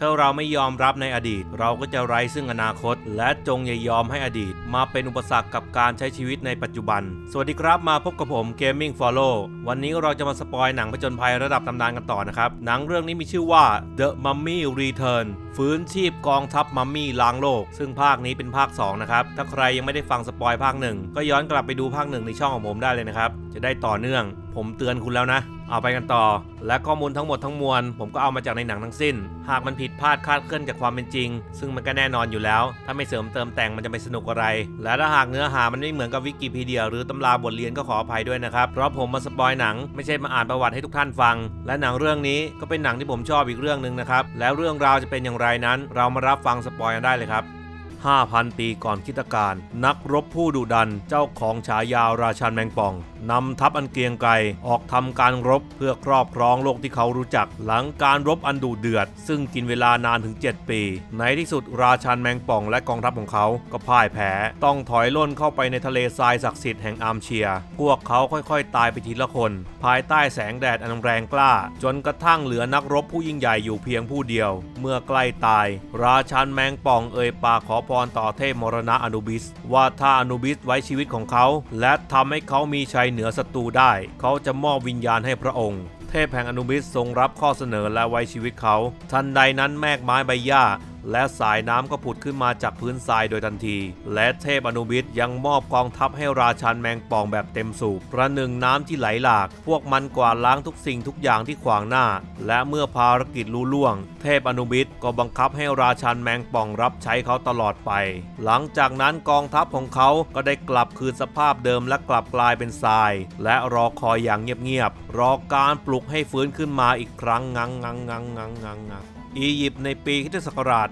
ถ้าเราไม่ยอมรับในอดีต เราก็จะไร้ซึ่งอนาคต และจงอย่ายอมให้อดีต มาเป็นอุปสรรคกับการใช้ชีวิตในปัจจุบัน สวัสดีครับมาพบกับผม Gaming Follow วันนี้เราจะมาสปอยหนังผจญภัยระดับตำนานกันต่อนะครับ หนังเรื่องนี้มีชื่อว่า The Mummy Return ฟื้นชีพกองทัพมัมมี่ล้างโลก ซึ่งภาคนี้เป็นภาค 2 นะครับ ถ้าใครยังไม่ได้ฟังสปอยภาคหนึ่งก็ย้อนกลับไปดูภาคหนึ่งในช่องของผมได้เลยนะครับ จะได้ต่อเนื่อง ผมเตือนคุณแล้วนะ เอาไปกันต่อ และข้อมูลทั้งหมดทั้งมวล ผมก็เอามาจากในหนังทั้งสิ้น หากมันผิดพลาดคาดเคลื่อนจากความเป็นจริง ซึ่งมันก็แน่นอนอยู่แล้ว ถ้าไม่เสริมเติมแต่งมันจะไม่สนุกอะไร และถ้าหากเนื้อหามันไม่เหมือนกับวิกิพีเดีย หรือตำราบทเรียนก็ขออภัยด้วยนะครับ เพราะผมมาสปอยหนังไม่ใช่มาอ่านประวัติให้ทุกท่านฟัง และหนังเรื่องนี้ก็เป็นหนังที่ผมชอบอีกเรื่องหนึ่งนะครับ แล้วเรื่องราวจะเป็นอย่างไรนั้น เรามารับฟังสปอยกันได้เลยครับ 5,000 ปีก่อนคิดการ นักรบผู้ดุดันเจ้าของฉายาราชันแมงป่องนำทัพอันเกรียงไกรออกทำการรบเพื่อครอบครองโลกที่เขารู้จัก หลังการรบอันดุเดือด ซึ่งกินเวลานานถึง 7 ปี ในที่สุดราชันแมงป่องและกองทัพของเขาก็พ่ายแพ้ต้องถอยล่นเข้าไปในทะเลทรายศักดิ์สิทธิ์แห่งอามเชีย พวกเขาค่อยๆ ตายไปทีละคน ภายใต้แสงแดดอันแรงกล้า จนกระทั่งเหลือนักรบผู้ยิ่งใหญ่อยู่เพียงผู้เดียว เมื่อใกล้ตาย ราชันแมงป่องเอ่ยปากขอพรต่อเทพมรณะอนุบิส ว่าถ้าอนุบิสไว้ชีวิตของเขา และทำให้เขามีชัยเหนือศัตรูได้ เขาจะมอบวิญญาณให้พระองค์ เทพแห่งอนุบิสทรงรับข้อเสนอและไว้ชีวิตเขา ทันใดนั้นแมกไม้ใบหญ้า และสายน้ำก็ผุดขึ้นมาจากพื้นทรายโดยทันที และเทพอนุบิสยังมอบกองทัพให้ราชันแมงป่องแบบเต็มสูบประหนึ่งน้ำที่ไหลหลาก พวกมันกวาดล้างทุกสิ่งทุกอย่างที่ขวางหน้า และเมื่อภารกิจลุล่วง เทพอนุบิสก็บังคับให้ราชันแมงป่องรับใช้เขาตลอดไป หลังจากนั้นกองทัพของเขาก็ได้กลับคืนสภาพเดิมและกลับกลายเป็นทราย และรอคอยอย่างเงียบๆรอการปลุกให้ฟื้นขึ้นมาอีกครั้งงังงังงังงังงังงัง อียิปต์ในปีคริสตศักราช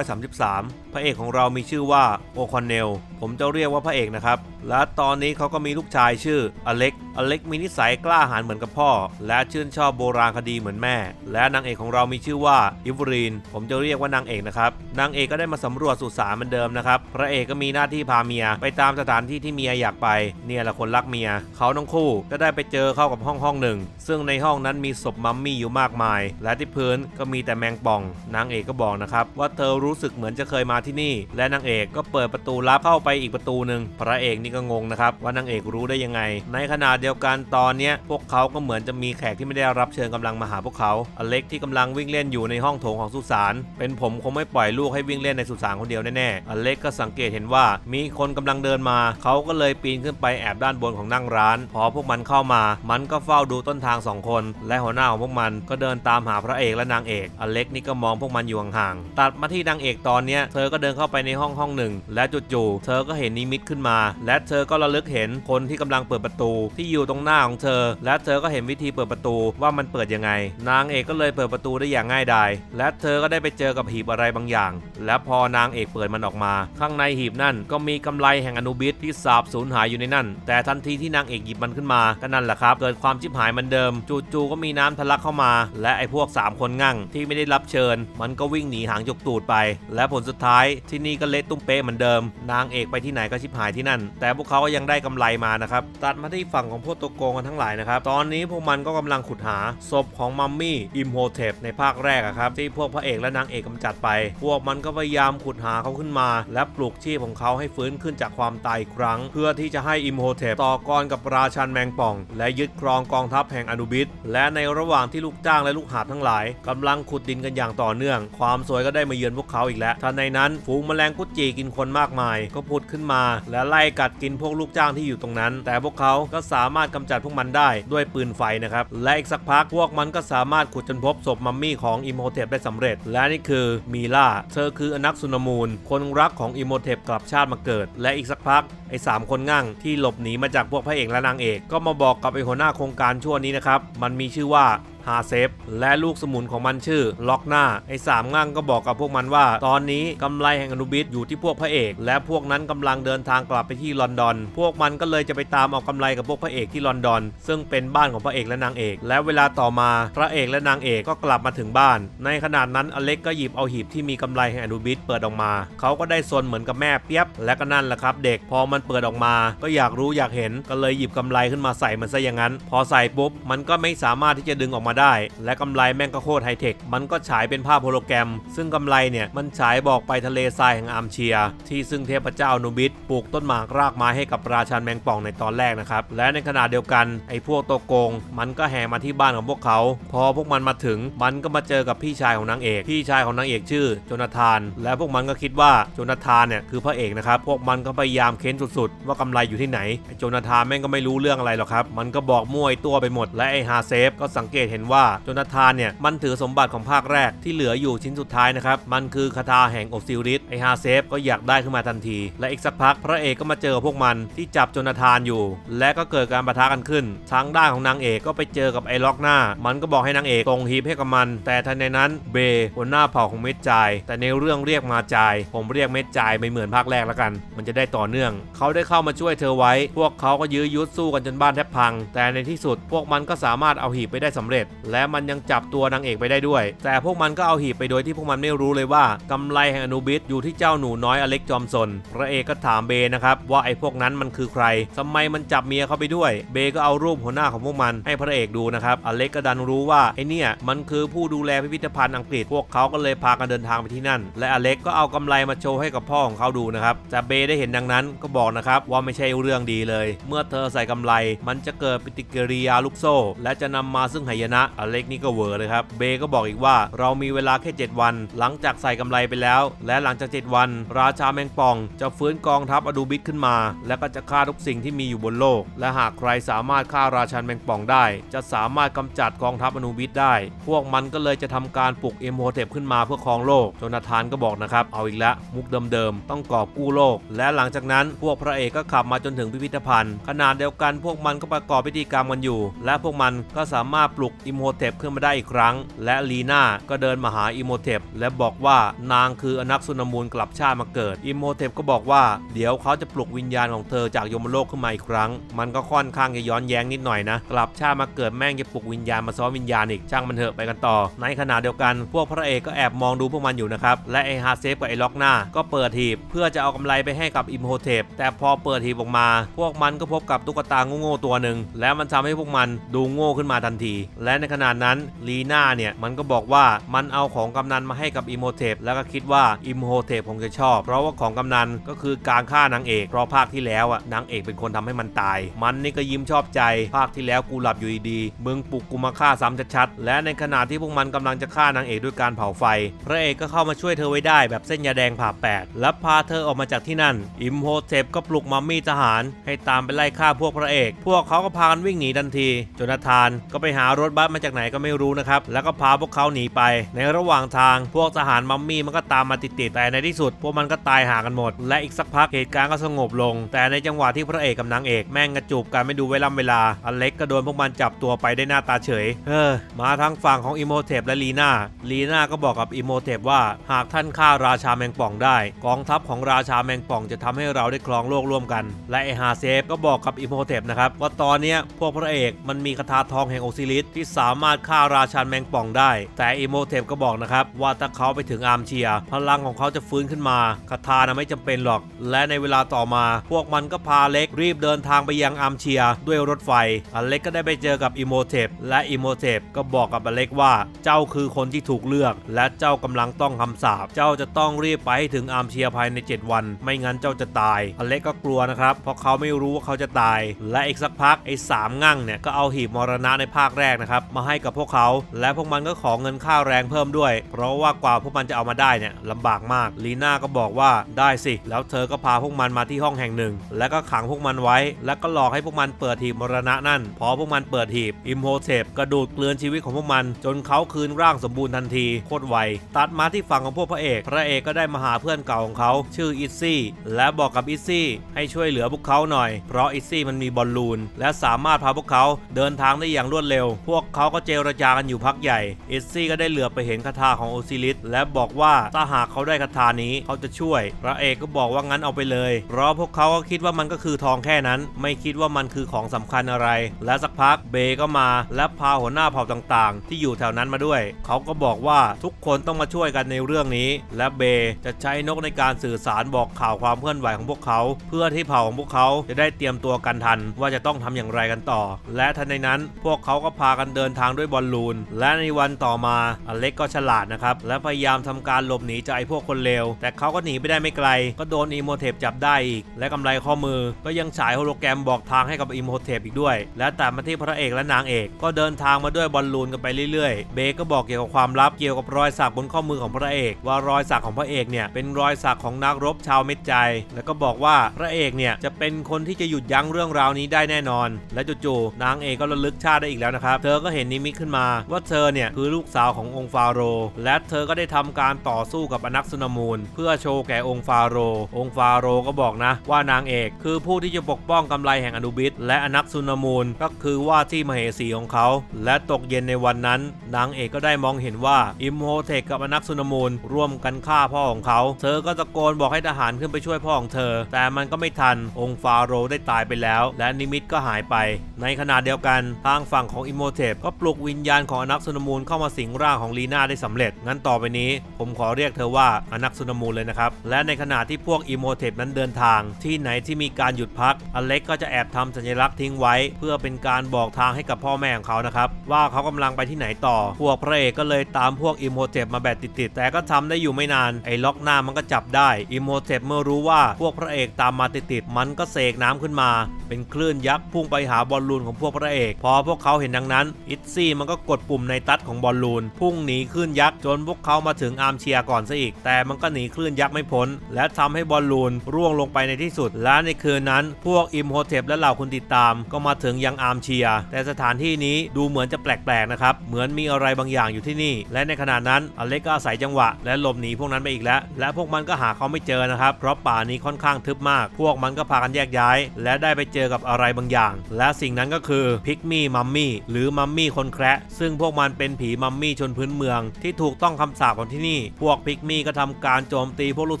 1933 พระเอกของเรามีชื่อว่าโอคอนเนล ผมจะเรียกว่าพระเอกนะครับ และตอนนี้เขาก็มีลูกชายชื่ออเล็ก อเล็กมีนิสัยกล้าหาญเหมือนกับพ่อ และชื่นชอบโบราณคดีเหมือนแม่ และนางเอกของเรามีชื่อว่าอิวรีน ผมจะเรียกว่านางเอกนะครับ นางเอกก็ได้มาสำรวจสุสานเหมือนเดิมนะครับ พระเอกก็มีหน้าที่พาเมียไปตามสถานที่ที่เมียอยากไป เนี่ยแหละคนรักเมีย เขาทั้งคู่ก็ได้ไปเจอเข้ากับห้องห้องหนึ่ง ซึ่งในห้องนั้นมีศพมัมมี่อยู่มากมาย และที่พื้นก็มีแต่แมงป่อง นางเอกก็บอกนะครับว่าเธอรู้สึกเหมือนจะเคยมาที่นี่ และนางเอกก็เปิดประตูลับเข้าไปอีกประตูหนึ่ง พระเอกนี่ก็งงนะครับว่านางเอกรู้ได้ยังไง ในขณะเดียวกันตอนนี้พวกเขาก็เหมือนจะมีแขกที่ไม่ได้รับเชิญกำลังมาหาพวกเขา อเล็กที่กำลังวิ่งเล่นอยู่ในห้องโถงของสุสาน เป็นผมคงไม่ปล่อยลูกให้วิ่งเล่นในสุสานคนเดียวแน่ๆ อเล็กก็สังเกตเห็นว่ามีคนกำลังเดินมา เขาก็เลยปีนขึ้นไปแอบด้านบนของนั่งร้าน พอพวกมันเข้ามา มันก็เฝ้าดูต้นทางสองคน และหัวหน้าของพวกมันก็เดินตามหาพระเอกและนางเอก อเล็กนี่ก็มองพวกมันอยู่ห่างๆ ตัดมาที่นางเอกตอนนี้เธอก็เดินเข้าไปในห้องห้องหนึ่ง และจู่ๆ เธอก็เห็นนิมิตขึ้นมา และเธอก็ระลึกเห็นคนที่กำลังเปิดประตู ที่อยู่ตรงหน้าของเธอ และเธอก็เห็นวิธีเปิดประตูว่ามันเปิดยังไง นางเอกก็เลยเปิดประตูได้อย่างง่ายดายและเธอก็ได้ไปเจอกับหีบอะไรบางอย่าง และพอนางเอกเปิดมันออกมา ข้างในหีบนั่นก็มีกำไรแห่งอนุบิสที่สาบสูญหายอยู่ในนั่น แต่ทันทีที่นางเอกหยิบมันขึ้นมาก็นั่นแหละครับเกิดความชิบหายเหมือนเดิม จู่ๆก็มีน้ำทะลักเข้ามา และไอ้พวก 3 คนงั่งที่ไม่ได้รับเชิญ มันก็วิ่งหนีหางจกตูดไป และผลสุดท้ายที่นี่ก็เละตุ้มเป๊ะเหมือนเดิม นางเอกไปที่ไหนก็ชิบหายที่นั่น แต่พวกเขาก็ยังได้กำไรมานะครับ ตัดมาที่ฝั่งของพวกตัวโกงกันทั้งหลายนะครับ ตอนนี้พวกมันก็กำลังขุดหาศพของมัมมี่อิมโฮเทปในภาคแรกอะครับที่พวกพระเอกและนางเอกกำจัดไป พวกมันก็พยายามขุดหาเขาขึ้นมา และปลุกชีพของเขาให้ฟื้นขึ้นจากความตายอีกครั้ง เพื่อที่จะให้อิมโฮเทปต่อกรกับราชันแมงป่อง และยึดครองกองทัพแห่งอนุบิสและในระหว่างที่ลูกจ้างและลูกหาบทั้งหลายกำลังขุดดินกันอย่างต่อเนื่อง ความสวยก็ได้มาเยือนพวกเขาอีกแล้วทันในนั้นฝูงแมลงกุจีกินคนมากมาย ก็ผุดขึ้นมา และไล่กัดกินพวกลูกจ้างที่อยู่ตรงนั้น แต่พวกเขาก็สามารถกำจัดพวกมันได้ด้วยปืนไฟนะครับ และอีกสักพักพวกมันก็สามารถขุดจนพบศพมัมมี่ของอิมโฮเทปได้สำเร็จ และนี่คือมีล่า เธอคืออนักสุนมูล คนรักของอิมโฮเทปกลับชาติมาเกิด และอีกสักพักไอ้สามคนง่างที่หลบหนีมาจากพวกพระเอกและนางเอก ก็มาบอกกับไอ้หัวหน้าโครงการชั่วนี้นะครับ มันมีชื่อว่าฮาเซฟและลูกสมุนของมันชื่อ ล็อกหน้า ไอ้สามง่างก็บอกกับพวกมันว่า ตอนนี้กำไรแห่งอนุบิสอยู่ที่พวกพระเอก และพวกนั้นกำลังเดินทางกลับไปที่ลอนดอน พวกมันก็เลยจะไปตามเอากำไรกับพวกพระเอกที่ลอนดอน ซึ่งเป็นบ้านของพระเอกและนางเอก และเวลาต่อมาพระเอกและนางเอกก็กลับมาถึงบ้าน ในขณะนั้นอเล็กก็หยิบเอาหีบที่มีกำไรแห่งอนุบิสเปิดออกมา เขาก็ได้ซนเหมือนกับแม่เปียบ และก็นั่นแหละครับ เด็กพอมันเปิดออกมา ก็อยากรู้อยากเห็นก็เลยหยิบกำไรขึ้นมาใส่มันซะอย่างนั้น พอใส่ปุ๊บมันก็ไม่สามารถที่จะดึงออกมามาได้ และกำไรแม่งก็โคตรไฮเทค มันก็ฉายเป็นภาพโฮโลแกรม ซึ่งกำไรเนี่ยมันฉายบอกไปทะเลทรายแห่งอาร์มเชีย ที่ซึ่งเทพเจ้านูบิสปลูกต้นหมากรากไม้ให้กับราชันแมงป่องในตอนแรกนะครับ และในขณะเดียวกันไอ้พวกตัวโกง มันก็แห่มาที่บ้านของพวกเขา พอพวกมันมาถึงมันก็มาเจอกับพี่ชายของนางเอก พี่ชายของนางเอกชื่อโจนาธาน และพวกมันก็คิดว่าโจนาธานเนี่ยคือพระเอกนะครับ พวกมันก็พยายามเค้นสุดๆ ว่ากำไรอยู่ที่ไหนไอ้โจนาธานแม่งก็ไม่รู้เรื่องอะไรหรอกครับ มันก็บอกมั่วไอ้ตัวไปหมด และไอ้ฮาเซฟก็สังเกตเห็นว่าโจนาธานเนี่ยมันถือสมบัติของภาคแรกที่เหลืออยู่ชิ้นสุดท้ายนะครับ มันคือคาถาแห่งโอซิริสไอฮาเซฟก็อยากได้ขึ้นมาทันที และอีกสักพักพระเอกก็มาเจอพวกมันที่จับโจนาธานอยู่ และก็เกิดการปะทะกันขึ้น ทางด้านของนางเอกก็ไปเจอกับไอ้ล็อกหน้า มันก็บอกให้นางเอกตรงฮีบให้กับมัน แต่ทันในนั้นเบย์หัวหน้าเผ่าของเม็ดจาย แต่ในเรื่องเรียกมาจาย ผมเรียกเม็ดจายไม่เหมือนภาคแรกแล้วกัน มันจะได้ต่อเนื่อง เขาได้เข้ามาช่วยเธอไว้ พวกเขาก็ยื้อยุดสู้กันจนบ้านแทบพัง แต่ในที่สุดพวกมันก็สามารถเอาหีบไปได้สำเร็จและมันยังจับตัวนางเอกไปได้ด้วย แต่พวกมันก็เอาหีบไปโดยที่พวกมันไม่รู้เลยว่ากำไรแห่งอนุบิสอยู่ที่เจ้าหนูน้อยอเล็กจอมสนพระเอกก็ถามเบย์นะครับว่าไอ้พวกนั้นมันคือใครทำไมมันจับเมียเขาไปด้วย เบย์ก็เอารูปหัวหน้าของพวกมันให้พระเอกดูนะครับอเล็กก็ดันรู้ว่าไอ้เนี่ยมันคือผู้ดูแลพิพิธภัณฑ์อังกฤษพวกเขาก็เลยพากันเดินทางไปที่นั่น และอเล็กก็เอากำไรมาโชว์ให้กับพ่อของเขาดูนะครับแต่เบย์ได้เห็นดังนั้นก็บอกนะครับว่าไม่ใช่เรื่องดีเลย เมื่อเธอใส่กำไร มันจะเกิดปฏิกิริยาลูกโซ่ และจะนำมาซึ่งหายนะอเล็กนี่ก็เวอร์เลยครับ เบย์ก็บอกอีกว่าเรามีเวลาแค่ 7 วัน หลังจากใส่กำไรไปแล้ว และหลังจาก 7 วัน ราชาแมงป่อง จะฟื้นกองทัพอดูบิสขึ้นมา และก็จะฆ่าทุกสิ่งที่มีอยู่บนโลก และหากใครสามารถฆ่าราชันแมงป่องได้ จะสามารถกำจัดกองทัพอนูบิสได้ พวกมันก็เลยจะทำการปลุกเอมโฮเทปขึ้นมาเพื่อครองโลกโจนาธานก็บอกนะครับเอาอีกแล้วมุกเดิมๆต้องกอบกู้โลก และหลังจากนั้นพวกพระเอกก็ขับมาจนถึงพิพิธภัณฑ์ขนาดเดียวกันพวกมันก็ประกอบพิธีกรรมกันอยู่ และพวกมันก็สามารถปลุกอิโฮเทปขึ้นมาได้อีกครั้ง และลีน่าก็เดินมาหาอิโฮเทปและบอกว่านางคืออนักสุนมูลกลับชาติมาเกิดอิโฮเทปก็บอกว่าเดี๋ยวเขาจะปลุกวิญญาณของเธอจากยมโลกขึ้นมาอีกครั้ง มันก็ค่อนข้างจะย้อนแย้งนิดหน่อยนะ กลับชาติมาเกิดแม่งจะปลุกวิญญาณมาซ้อมวิญญาณอีกช่างมันเถอะไปกันต่อ ในขณะเดียวกันพวกพระเอกก็แอบมองดูพวกมันอยู่นะครับและไอฮาเซฟกับไอล็อกหน้าก็เปิดหีบเพื่อจะเอากำไรไปให้กับอิมโฮเทปแต่พอเปิดหีบออกมา พวกมันก็พบกับตุ๊กตาโง่ๆตัวหนึ่งและมันทำให้พวกมันดูโง่ขึ้นมาทันที และในขณะนั้นลีน่าเนี่ยมันก็บอกว่ามันเอาของกำนันมาให้กับอิมโฮเทปแล้วก็คิดว่าอิมโฮเทปคงจะชอบ เพราะว่าของกำนันก็คือการฆ่านางเอก เพราะภาคที่แล้วอะนางเอกเป็นคนทำให้มันตาย มันนี่ก็ยิ้มชอบใจภาคที่แล้วกูหลับอยู่ดีๆมึงปลุกกูมาฆ่าซ้ำชัดๆและในขณะที่พวกมันกำลังจะฆ่านางเอกด้วยการเผาไฟ พระเอกก็เข้ามาช่วยเธอไว้ได้แบบเส้นยาแดงผ่าแปดและพาเธอออกมาจากที่นั่น อิมโฮเทปก็ปลุกมัมมี่ทหาร ให้ตามไปไล่ฆ่าพวกพระเอก พวกเขาก็พากันวิ่งหนีทันทีจนาธานก็ไปหารถบัสมาจากไหนก็ไม่รู้นะครับ แล้วก็พาพวกเขาหนีไป ในระหว่างทางพวกทหารมัมมี่มันก็ตามมาติดๆแต่ในที่สุด พวกมันก็ตายหากันหมด และอีกสักพักเหตุการณ์ก็สงบลง แต่ในจังหวะที่พระเอกกับนางเอกแม่งกระจูบกันไม่ดูเวลาเวลาอเล็กก็โดนพวกมันจับตัวไปได้หน้าตาเฉยเออมาทางฝั่งของอิโมเทปและลีน่าลีน่าก็บอกกับอิโมเทปว่า หากท่านฆ่าราชาแมงป่องได้ กองทัพของราชาแมงป่องจะทำให้เราได้ครองโลกร่วมกัน และไอฮาเซฟก็บอกกับอิโมเทปนะครับว่าตอนนี้พวกพระเอกมันมีคาถาทองแห่งโอซิลิสที่สามารถฆ่าราชาแมงป่องได้ แต่อิโมเทปก็บอกนะครับว่าถ้าเขาไปถึงอาร์มเชีย พลังของเขาจะฟื้นขึ้นมาคาถานะไม่จำเป็นหรอก และในเวลาต่อมา พวกมันก็พาเล็กรีบเดินทางไปยังอาร์มเชีย ด้วยรถไฟอเล็กก็ได้ไปเจอกับอิโมเทปและอิโมเทปก็บอกกับอเล็กว่าเจ้าคือคนที่ถูกเลือก และเจ้ากำลังต้องคำสาปเจ้าจะต้องรีบไปให้ถึงอาร์มเชียภายใน 7 วัน ไม่งั้นเจ้าจะตายอเล็กก็กลัวนะครับเพราะเขาไม่รู้ว่าเขาจะตาย และอีกสักพักไอ้สามงั่งเนี่ยก็เอาหีบมรณะในภาคแรกนะครับมาให้กับพวกเขา และพวกมันก็ขอเงินค่าแรงเพิ่มด้วย เพราะว่ากว่าพวกมันจะเอามาได้เนี่ยลำบากมากลีน่าก็บอกว่าได้สิ แล้วเธอก็พาพวกมันมาที่ห้องแห่งหนึ่ง แล้วก็ขังพวกมันไว้ แล้วก็หลอกให้พวกมันเปิดหีบมรณะนั่น พอพวกมันเปิดหีบอิมโฮเทปกระดูดเกลือนชีวิตของพวกมัน จนเขาคืนร่างสมบูรณ์ทันทีโคตรไวตัดมาที่ฝั่งของพวกพระเอก พระเอกก็ได้มาหาเพื่อนเก่าของเขาชื่ออิซซี่และบอกกับอิซซี่ให้ช่วยเหลือพวกเขาหน่อย เพราะอิซซี่มันมีบอลลูน และสามารถพาพวกเขาเดินทางได้อย่างรวดเร็ว พวกเขาก็เจรจากันอยู่พักใหญ่ เอิซซี่ก็ได้เหลือไปเห็นคาถาของโอซิลิสและบอกว่าถ้าหากเขาได้คาถานี้เขาจะช่วย พระเอกก็บอกว่างั้นเอาไปเลยเพราะพวกเขาก็คิดว่ามันก็คือทองแค่นั้น ไม่คิดว่ามันคือของสำคัญอะไร และสักพักเบก็มาและพาหัวหน้าเผ่าต่างๆ ที่อยู่แถวนั้นมาด้วย เขาก็บอกว่าทุกคนต้องมาช่วยกันในเรื่องนี้ และเบจะใช้นกในการสื่อสารบอกข่าวความเคลื่อนไหวของพวกเขา เพื่อที่เผ่าของพวกเขาจะได้เตรียมตัวกันทัน ว่าจะต้องทำอย่างไรกันต่อ และทันในนั้นพวกเขาก็พากันเดินดินทางด้วยบอลลูน และในวันต่อมาอเล็กก็ฉลาดนะครับ และพยายามทำการหลบหนีจากไอ้พวกคนเลว แต่เขาก็หนีไปได้ไม่ไกล ก็โดนอีโมเทปจับได้อีก และกำไรข้อมือ ก็ยังฉายโฮโลแกรมบอกทางให้กับอีโมเทปอีกด้วย และตัดมาที่พระเอกและนางเอก ก็เดินทางมาด้วยบอลลูนกันไปเรื่อยๆ เบก็บอกเกี่ยวกับความลับเกี่ยวกับรอยสักบนข้อมือของพระเอก ว่ารอยสักของพระเอกเนี่ยเป็นรอยสักของนักรบชาวเม็ดใจ แล้วก็บอกว่าพระเอกเนี่ยจะเป็นคนที่จะหยุดยั้งเรื่องราวนี้ได้แน่นอน และจู่ๆนางเอกก็ระลึกชาติได้อีกแล้วนะครับ เธอก็เห็นนิมิตขึ้นมา ว่าเธอเนี่ยคือลูกสาวขององค์ฟาโรห์และเธอก็ได้ทำการต่อสู้กับอนักซุนมูล เพื่อโชว์แก่องค์ฟาโรห์องค์ฟาโรห์ก็บอกนะว่านางเอกคือผู้ที่จะปกป้องกำไรแห่งอนุบิสและอนักซุนมูลก็คือว่าที่มเหสีของเขา และตกเย็นในวันนั้นนางเอกก็ได้มองเห็นว่าอิมโฮเทคกับอนักซุนมูลร่วมกันฆ่าพ่อของเขา เธอก็ตะโกนบอกให้ทหารขึ้นไปช่วยพ่อของเธอ แต่มันก็ไม่ทันองค์ฟาโรห์ได้ตายไปแล้ว และนิมิตก็หายไป ในขณะเดียวกันทางฝั่งของอิมโฮเทปก็ปลุกวิญญาณของอนักซุนมูลเข้ามาสิงร่างของลีน่าได้สำเร็จ งั้นต่อไปนี้ ผมขอเรียกเธอว่าอนักซุนมูลเลยนะครับ และในขณะที่พวกอิโฮเทปนั้นเดินทาง ที่ไหนที่มีการหยุดพัก อเล็กก็จะแอบทำสัญลักษณ์ทิ้งไว้ เพื่อเป็นการบอกทางให้กับพ่อแม่ของเขานะครับ ว่าเขากำลังไปที่ไหนต่อ พวกพระเอกก็เลยตามพวกอิโฮเทปมาแบบติดๆแต่ก็ทำได้อยู่ไม่นานไอ้ล็อกหน้ามันก็จับได้อิโฮเทปเมื่อรู้ว่าพวกพระเอกตามมาติดๆมันก็เสกน้ำขึ้นมา เป็นคลื่นยักษ์พุ่งไปหาบอลลูนของพวกพระเอก พอพวกเขาเห็นดังนั้นอิตซี่มันก็กดปุ่มในตัดของบอลลูน พุ่งหนีคลื่นยักษ์จนพวกเขามาถึงอาร์มเชียก่อนซะอีก แต่มันก็หนีคลื่นยักษ์ไม่พ้น และทำให้บอลลูนร่วงลงไปในที่สุด และในคืนนั้น พวกอิมโฮเทปและเหล่าคนติดตาม ก็มาถึงยังอาร์มเชีย แต่สถานที่นี้ดูเหมือนจะแปลกๆนะครับ เหมือนมีอะไรบางอย่างอยู่ที่นี่ และในขณะนั้นอเล็กก็อาศัยจังหวะ และหลบหนีพวกนั้นไปอีกแล้ว และพวกมันก็หาเขาไม่เจอนะครับ เพราะป่านี้ค่อนข้างทึบมาก พวกมันก็พากันแยกย้าย และได้ไปเจอกับอะไรบางอย่าง และสิ่งนั้นก็คือพิกมี่มัมมี่หรือมัมมี่คนแคระซึ่งพวกมันเป็นผีมัมมี่ชนพื้นเมือง ที่ถูกต้องคำสาปของที่นี่ พวกพิกมี่ก็ทำการโจมตีพวกลูก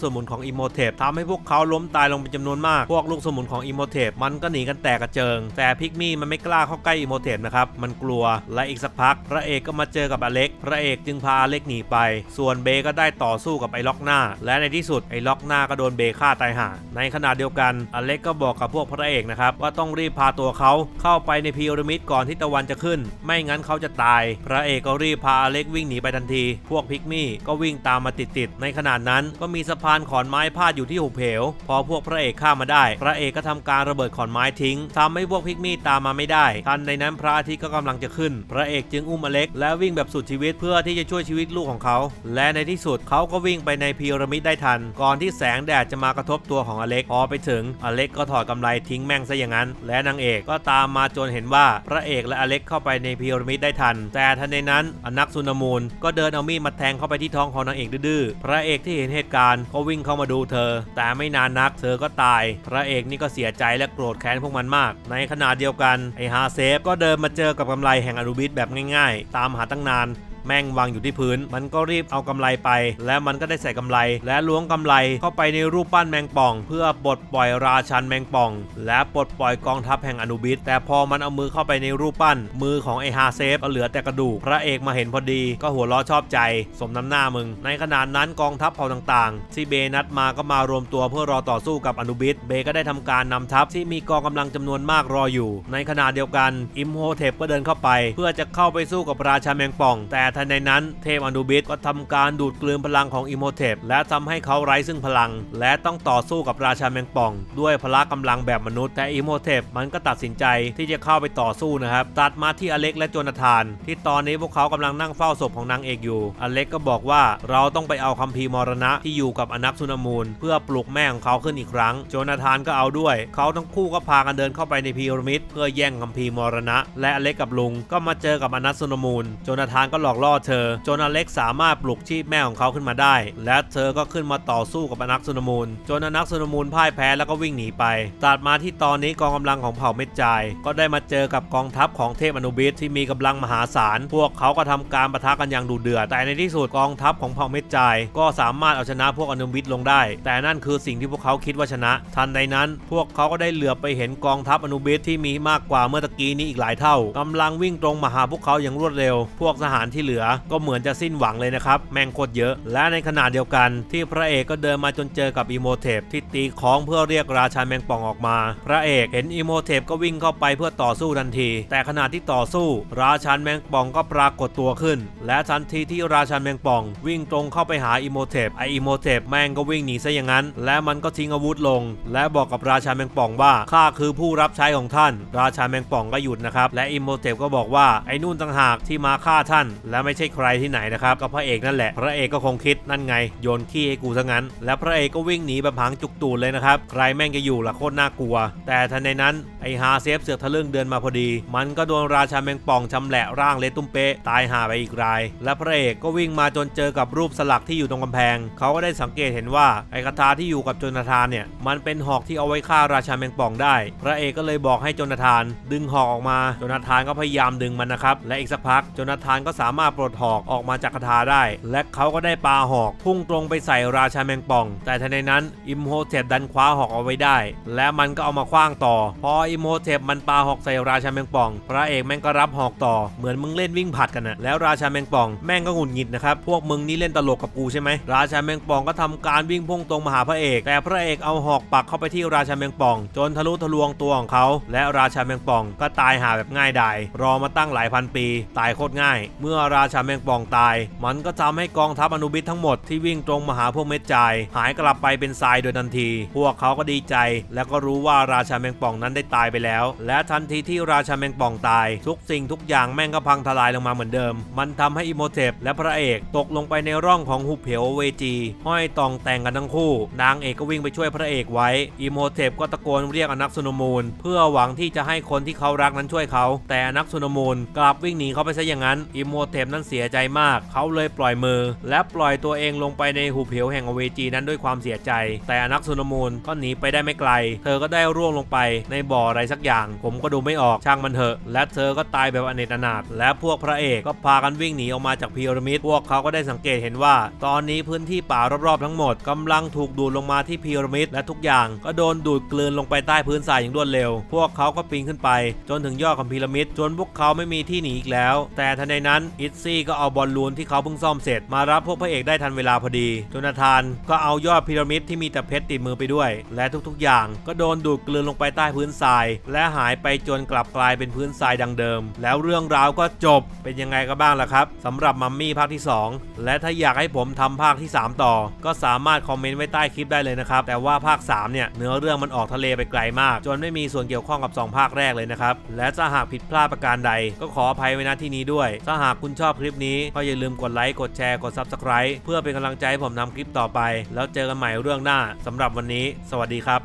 สมุนของอิโมเทปทำให้พวกเขาล้มตายลงเป็นจำนวนมาก พวกลูกสมุนของอิโมเทปมันก็หนีกันแตกกระเจิง แต่พิกมี่มันไม่กล้าเข้าใกล้อิโมเทปนะครับ มันกลัว และอีกสักพัก พระเอกก็มาเจอกับอเล็ก พระเอกจึงพาอเล็กหนีไป ส่วนเบก็ได้ต่อสู้กับไอ้ล็อกหน้า และในที่สุดไอ้ล็อกหน้าก็โดนเบฆ่าตายห่า ในขณะเดียวกัน อเล็กก็บอกกับพวกพระเอกนะครับว่าต้องรีบพาตัวเขาเข้าไปในพีระมิดก่อนที่ตะวันจะขึ้นไไม่งั้นเขาจะตาย พระเอกก็รีบพาอเล็กวิ่งหนีไปทันที พวกพิกมี่ก็วิ่งตามมาติดๆในขณะนั้นก็มีสะพานขอนไม้พาดอยู่ที่หุบเหว พอพวกพระเอกข้ามมาได้ พระเอกก็ทำการระเบิดขอนไม้ทิ้งทำให้พวกพิกมี่ตามมาไม่ได้ ทันในนั้นพระอาทิตย์ก็กำลังจะขึ้น พระเอกจึงอุ้มอเล็ก และวิ่งแบบสุดชีวิตเพื่อที่จะช่วยชีวิตลูกของเขา และในที่สุดเขาก็วิ่งไปในพีระมิดได้ทัน ก่อนที่แสงแดดจะมากระทบตัวของอเล็กพอไปถึงอเล็กก็ถอดกำไรทิ้งแม่งซะอย่างนั้น และนางเอกก็ตามมาจนเห็นว่าพระเอกและอเล็กเข้าไปในพีระมิดได้ทัน แต่ทันในนั้นอนักซุนามูล ก็เดินเอามีดมาแทงเข้าไปที่ท้องของนางเอกดื้อพระเอกที่เห็นเหตุการณ์ก็วิ่งเข้ามาดูเธอ แต่ไม่นานนักเธอก็ตาย พระเอกนี่ก็เสียใจและโกรธแค้นพวกมันมาก ในขณะเดียวกันไอฮาเซฟก็เดินมาเจอกับกำไรแห่งอนุบิสแบบง่าย ๆ ตามหาตั้งนาน แม่งวางอยู่ที่พื้น มันก็รีบเอากำไรไป และมันก็ได้ใส่กำไร และล้วงกำไรเข้าไปในรูปปั้นแมงป่อง เพื่อปลดปล่อยราชันแมงป่อง และปลดปล่อยกองทัพแห่งอนุบิสแต่พอมันเอามือเข้าไปในรูปปั้น มือของไอฮาเซฟก็เหลือแต่กระดูกพระเอกมาเห็นพอดี ก็หัวเราะชอบใจ สมน้ำหน้ามึง ในขณะนั้นกองทัพเผ่าต่างๆ ที่เบนัดมาก็มารวมตัวเพื่อรอต่อสู้กับอนุบิสเบก็ได้ทำการนำทัพที่มีกองกำลังจำนวนมากรออยู่ ในขณะเดียวกันอิมโฮเทปก็เดินเข้าไป เพื่อจะเข้าไปสู้กับราชาแมงป่อง แต่ทันในนั้นเทพอนุบิสก็ทำการดูดกลืนพลังของอิโมเทปและทำให้เขาไร้ซึ่งพลัง และต้องต่อสู้กับราชาแมงป่อง ด้วยพละกำลังแบบมนุษย์แต่อิโมเทปมันก็ตัดสินใจที่จะเข้าไปต่อสู้นะครับตัดมาที่อเล็กและโจนาธาน ที่ตอนนี้พวกเขากำลังนั่งเฝ้าศพของนางเอกอยู่อเล็กก็บอกว่าเราต้องไปเอาคัมภีร์มรณะที่อยู่กับอนักซุนมูล เพื่อปลุกแม่ของเขาขึ้นอีกครั้ง โจนาธานก็เอาด้วย เขาทั้งคู่ก็พากันเดินเข้าไปในพีระมิดเพื่อแย่งคัมภีร์มรณะ และอเล็กกับลุงก็มาเจอกับอนักซุนมูล โจนาธานก็หลอกล่อเธอ จนอเล็กสามารถปลุกชีพแม่ของเขาขึ้นมาได้ และเธอก็ขึ้นมาต่อสู้กับอนักซุนามูล จนอนักซุนามูลพ่ายแพ้แล้วก็วิ่งหนีไปตัดมาที่ตอนนี้กองกำลังของเผ่าเมจาย ก็ได้มาเจอกับกองทัพของเทพอนุบิสที่มีกำลังมหาศาล พวกเขาก็ทำการปะทะกันอย่างดุเดือด แต่ในที่สุดกองทัพของเผ่าเมจาย ก็สามารถเอาชนะพวกอนุบิสลงได้ แต่นั่นคือสิ่งที่พวกเขาคิดว่าชนะ ทันใดนั้น พวกเขาก็ได้เหลือบไปเห็นกองทัพอนุบิสที่มีมากกว่าเมื่อตะกี้นี้อีกหลายเท่ากำลังวิ่งตรงมาหาพวกเขาอย่างรวดเร็ว พวกทหารที่เหลือเหลือก็เหมือนจะสิ้นหวังเลยนะครับ แม่งโคตรเยอะ และในขณะเดียวกันที่พระเอกก็เดินมาจนเจอกับอีโมเทปที่ตีของเพื่อเรียกราชันแมงป่องออกมา พระเอกเห็นอีโมเทปก็วิ่งเข้าไปเพื่อต่อสู้ทันที แต่ขณะที่ต่อสู้ ราชันแมงป่องก็ปรากฏตัวขึ้น และทันทีที่ราชันแมงป่อง วิ่งตรงเข้าไปหาอีโมเทปไออีโมเทปแม่งก็วิ่งหนีซะอย่างนั้น และมันก็ทิ้งอาวุธลง และบอกกับราชันแมงป่องว่าข้าคือผู้รับใช้ของท่าน ราชันแมงป่องก็หยุดนะครับและอีโมเทปก็บอกว่าไอ้นู่นต่างหากที่มาฆ่าท่านและไม่ใช่ใครที่ไหนนะครับก็พระเอกนั่นแหละ พระเอกก็คงคิดนั่นไง โยนขี้ให้กูซะงั้น และพระเอกก็วิ่งหนีแบบหางจุกตูดเลยนะครับใครแม่งจะอยู่ล่ะโคตรน่ากลัว แต่ทันในนั้นไอ้ฮาเซฟเสือกทะลึ่งเดินมาพอดี มันก็โดนราชาแมงป่องชำแหละร่างเละตุ้มเป๊ะตายหาไปอีกราย และพระเอกก็วิ่งมาจนเจอกับรูปสลักที่อยู่ตรงกำแพง เขาก็ได้สังเกตเห็นว่าไอ้คาถาที่อยู่กับโจนาธานเนี่ยมันเป็นหอกที่เอาไว้ฆ่าราชาแมงป่องได้ พระเอกก็เลยบอกให้โจนาธาน ดึงหอกออกมาโจนาธานก็พยายามดึงมันนะครับและอีกสักพักโจนาธานก็สามารถปลดหอกออกมาจากคาถาได้ และเขาก็ได้ปาหอกพุ่งตรงไปใส่ราชาแมงป่อง แต่ทันในนั้นอิมโฮเทปดันคว้าหอกเอาไว้ได้ และมันก็เอามาคว้างต่อ พออิมโฮเทปมันปาหอกใส่ราชาแมงป่อง พระเอกแม่งก็รับหอกต่อ เหมือนมึงเล่นวิ่งผัดกันนะแล้วราชาแมงป่องแม่งก็หงุดหงิดนะครับ พวกมึงนี่เล่นตลกกับกูใช่ไหม ราชาแมงป่องก็ทำการวิ่งพุ่งตรงมาหาพระเอก แต่พระเอกเอาหอกปักเข้าไปที่ราชาแมงป่อง จนทะลุทะลวงตัวของเขา และราชาแมงป่องก็ตายหาแบบง่ายดาย รอมาตั้งหลายพันปี ตายโคตรง่าย เมื่อราราชาแมงป่องตาย มันก็ทำให้กองทัพอนุบิตทั้งหมดที่วิ่งตรงมาหาพวกเม็ดจาย หายกลับไปเป็นทรายโดยทันที พวกเขาก็ดีใจ แล้วก็รู้ว่าราชาแมงป่องนั้นได้ตายไปแล้ว และทันทีที่ราชาแมงป่องตาย ทุกสิ่งทุกอย่างแม่งก็พังทลายลงมาเหมือนเดิม มันทำให้อิโมเทปและพระเอกตกลงไปในร่องของหุบเหวเวจี ห้อยตองแต่งกันทั้งคู่ นางเอกก็วิ่งไปช่วยพระเอกไว้อิโมเทปก็ตะโกนเรียกอนักสุนมูล เพื่อหวังที่จะให้คนที่เขารักนั้นช่วยเขา แต่อนักสุนมูลกลับวิ่งหนีเขาไปซะอย่างนั้นอิโมเทปนั้นเสียใจมาก เขาเลยปล่อยมือ และปล่อยตัวเองลงไปในหุบเหวแห่งอเวจีนั้นด้วยความเสียใจ แต่อนักสุนมูลก็หนีไปได้ไม่ไกล เธอก็ได้ร่วงลงไปในบ่ออะไรสักอย่าง ผมก็ดูไม่ออกช่างมันเถอะ และเธอก็ตายแบบอเนจอนาถและพวกพระเอกก็พากันวิ่งหนีออกมาจากพีระมิดพวกเขาก็ได้สังเกตเห็นว่า ตอนนี้พื้นที่ป่ารอบๆทั้งหมดกำลังถูกดูดลงมาที่พีระมิดและทุกอย่างก็โดนดูดกลืนลงไปใต้พื้นทรายอย่างรวดเร็ว พวกเขาก็ปีนขึ้นไป จนถึงยอดของพีระมิดจนพวกเขาไม่มีที่หนีอีกแล้ว แต่ทันใดนั้นอิตซี่ก็เอาบอลลูนที่เขาเพิ่งซ่อมเสร็จ มารับพวกพระเอกได้ทันเวลาพอดีโจนาธานก็เอายอดพีระมิดที่มีแต่เพชรติดมือไปด้วย และทุกๆ อย่างก็โดนดูดกลืนลงไปใต้พื้นทราย และหายไปจนกลับกลายเป็นพื้นทรายดังเดิม แล้วเรื่องราวก็จบเป็นยังไงก็บ้างล่ะครับสำหรับมัมมี่ภาคที่ 2 และถ้าอยากให้ผมทำภาคที่ 3 ต่อ ก็สามารถคอมเมนต์ไว้ใต้คลิปได้เลยนะครับแต่ว่าภาค3เนี่ยเนื้อเรื่องมันออกทะเลไปไกลมาก จนไม่มีส่วนเกี่ยวข้องกับ 2 ภาคแรกเลยนะครับและถ้าหากผิดพลาดประการใด ก็ขออภัยไว้ณที่นี้ด้วยถ้าหากคุณชอบคลิปนี้ก็อย่าลืมกดไลค์ กดแชร์ กดซับสไคร b e เพื่อเป็นกำลังใจให้ผมทำคลิปต่อไป แล้วเจอกันใหม่เรื่องหน้าสำหรับวันนี้ สวัสดีครับ